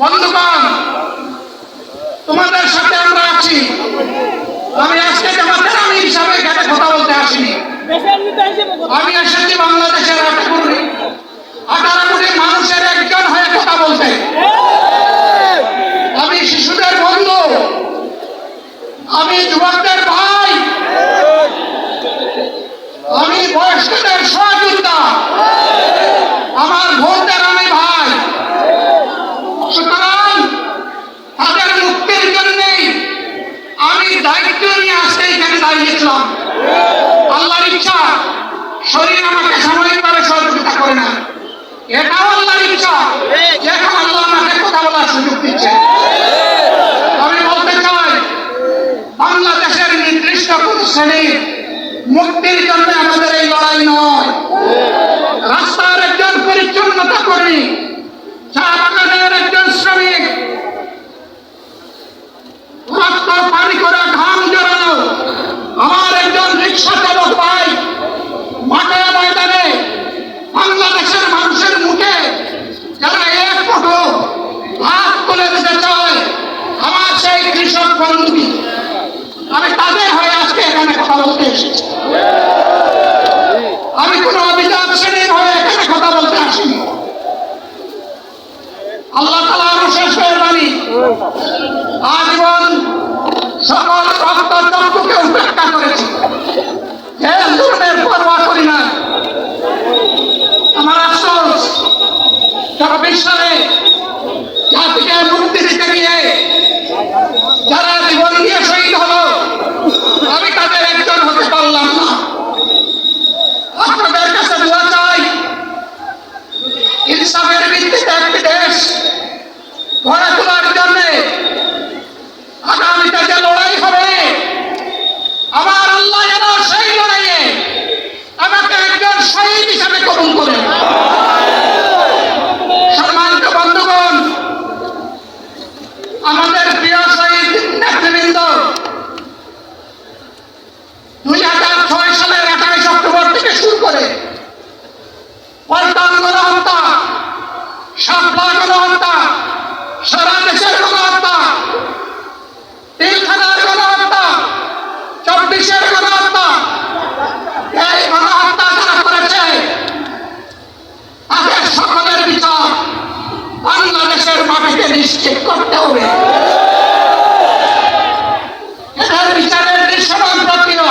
বন্ধুগণ, তোমাদের সাথে আমরা আছি। আমি আজকে জামাতের আমি হিসাবে এখানে কথা বলতে আসিনি। আমি এসেছি বাংলাদেশের আঠারো কোটি আঠারো কোটি মানুষের একজন হয়ে কথা বলতে। আমি শিশুদের বন্ধু। আমি যুবকদের ভাই আমি বয়স্কদের সহযোগিতা আমার বোনদের আমি ভাই সুতরাং তাদের মুক্তির জন্যই আমি দায়িত্ব নিয়ে আজকে এখানে দাঁড়িয়েছিলাম। আল্লাহর ইচ্ছা শরীর আমাকে সাময়িকভাবে সহযোগিতা করে না। এটাও আল্লাহর ইচ্ছা। যে এখন আল্লাহ আমাকে কথা বলার সুযোগ দিচ্ছে আমি বলতে চাই বাংলাদেশের নির্দিষ্ট কোন শ্রেণির মুক্তির জন্য আমাদের এই লড়াই নয় রাস্তার একজন পরিচ্ছন্নতা কর্মী চা বাগানের একজন শ্রমিক রক্ত পানি করে ঘাম জড়ানো আমার একজন রিক্সা চালক ভাই মাঠে ময়দানে বাংলাদেশের মানুষের মুখে যারা এক ফটো হাত তুলে দিতে চায়, আমার সেই কৃষক বন্ধুটি আমি তাদের হয়ে আজকে এখানে কথা বলতে এসেছি। আমি কোনো অভিযোগ শ্রেণির হয়ে এখানে কথা বলতে আসিনি। আল্লাহ তালা আরও শেষ মেহরবানি আজীবন সকল রক্ত চক্ষুকে উপেক্ষা করেছি, হে ধরনের পরোয়া করি না। আমার আফসোস চব্বিশ সালে জাতিকে মুক্তি দিতে গিয়ে যারা জীবন দিয়ে শহীদ হলো আমি তাদের একজন হতে পারলাম না আপনাদের কাছে দোয়া চাই ইনসাফের ভিত্তিতে একটি দেশ গড়ে তোলার জন্য আগামীতে যে লড়াই হবে আমার আল্লাহ যেন সেই লড়াইয়ে আমাকে একজন শহীদ হিসাবে কবুল করেন সম্মানিত বন্ধুগণ আমাদের প্রিয় শহীদ নেতৃবৃন্দ দুই হাজার ছয় সালের আঠাইশ অক্টোবর থেকে শুরু করে পল্টন গণহত্যা শাপলা গণহত্যা সারা দেশের গণহত্যা তিলখানার গণহত্যা চব্বিশের গণহত্যা এই গণহত্যা যারা করেছে, তাদের সকলের বিচার বাংলাদেশের মাটিতে নিশ্চিত করতে হবে এদের বিচারের দৃশ্যমান প্রক্রিয়া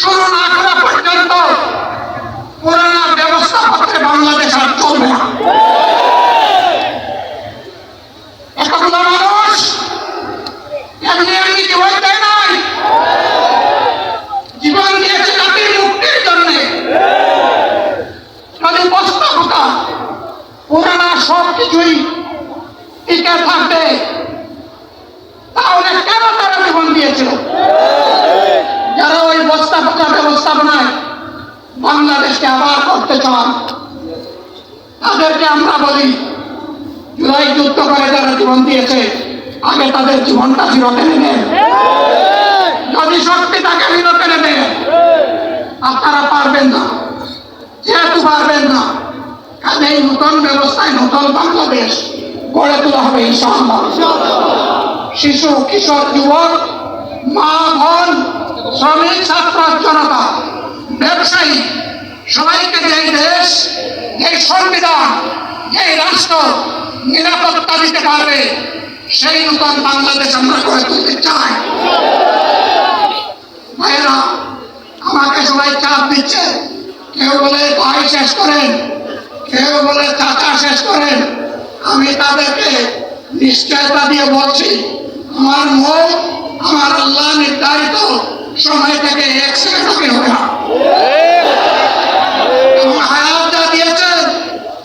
শুরু না করা পর্যন্ত পুরানা ব্যবস্থা করতে বাংলাদেশ আর চলবে না এতগুলো মানুষ এমনি এমনি জীবন দেয় নাই জীবন দিয়েছে জাতির মুক্তির জন্য যদি বস্তাবতা পুরানা সব কিছুই টিকে থাকবে তাহলে কেন তারা দিয়েছিল যারা ওই বস্তা পোকা ব্যবস্থাপনায় বাংলাদেশকে আবার করতে চান। তাদেরকে আমরা বলি, জুলাই যুদ্ধ করে যারা জীবন দিয়েছে, আগে তাদের জীবনটা ফিরতে নেবেন যদি শক্তি তাকে ফিরতে নেবেন আপনারা পারবেন না। যেহেতু পারবেন না কাজেই নতুন ব্যবস্থায় নতুন বাংলাদেশ গড়ে তোলা হবে, ইনশাআল্লাহ। শিশু, কিশোর, যুবক মা, বোন শ্রমিক ছাত্র, জনতা, ব্যবসায়ী, সবাইকে যে দেশ এই সংবিধান এই রাষ্ট্র নিরাপত্তা দিতে পারবে, সেই নতুন বাংলাদেশ আমরা গড়ে তুলতে চাই। ভাইরা আমাকে সবাই চাপ দিচ্ছে। কেউ বলে ভাই শেষ করেন, কেউ বলে চাচা শেষ করেন। আমি তাদেরকে নিশ্চয়তা দিয়ে বলছি, আমার মুখ আমার আল্লাহ নির্ধারিত সময় থেকে এক সেকেন্ড আগে হবে না। হায়াত যা দিয়েছেন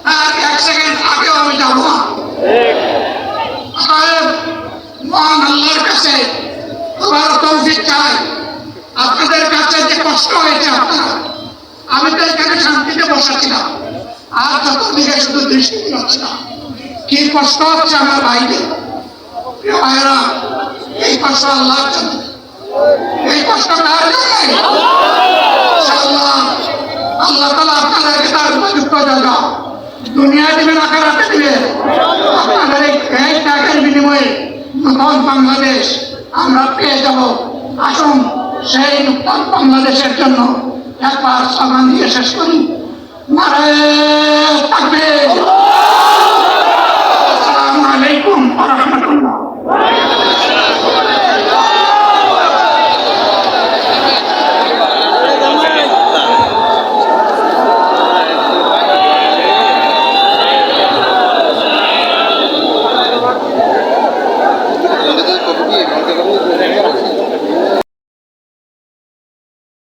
তার এক সেকেন্ড আগেও আমি যাব না। মহান আল্লাহর কাছে আবার তো উচিত চাই। আপনাদের কাছে যে কষ্ট হয়েছে আপনারা, আমি তো এখানে শান্তিতে বসাছিলাম। আর চতুর্দিকে শুধু দৃষ্টি হচ্ছিলাম কি কষ্ট হচ্ছে আমার প্রিয় ভাইয়েরা এই কষ্ট আল্লাহ এই কষ্ট কার জানে ইনশাআল্লাহ আল্লাহ তালা আপনাদেরকে তার উপযুক্ত জায়গা। দুনিয়া দিবেন আকারাতে দিবে আপনাদের এই এই ত্যাগের বিনিময়ে নতুন বাংলাদেশ আমরা পেয়ে যাব। আসুন, সেই নতুন বাংলাদেশের জন্য একবার স্লোগান দিয়ে শেষ করি। নারে থাকবে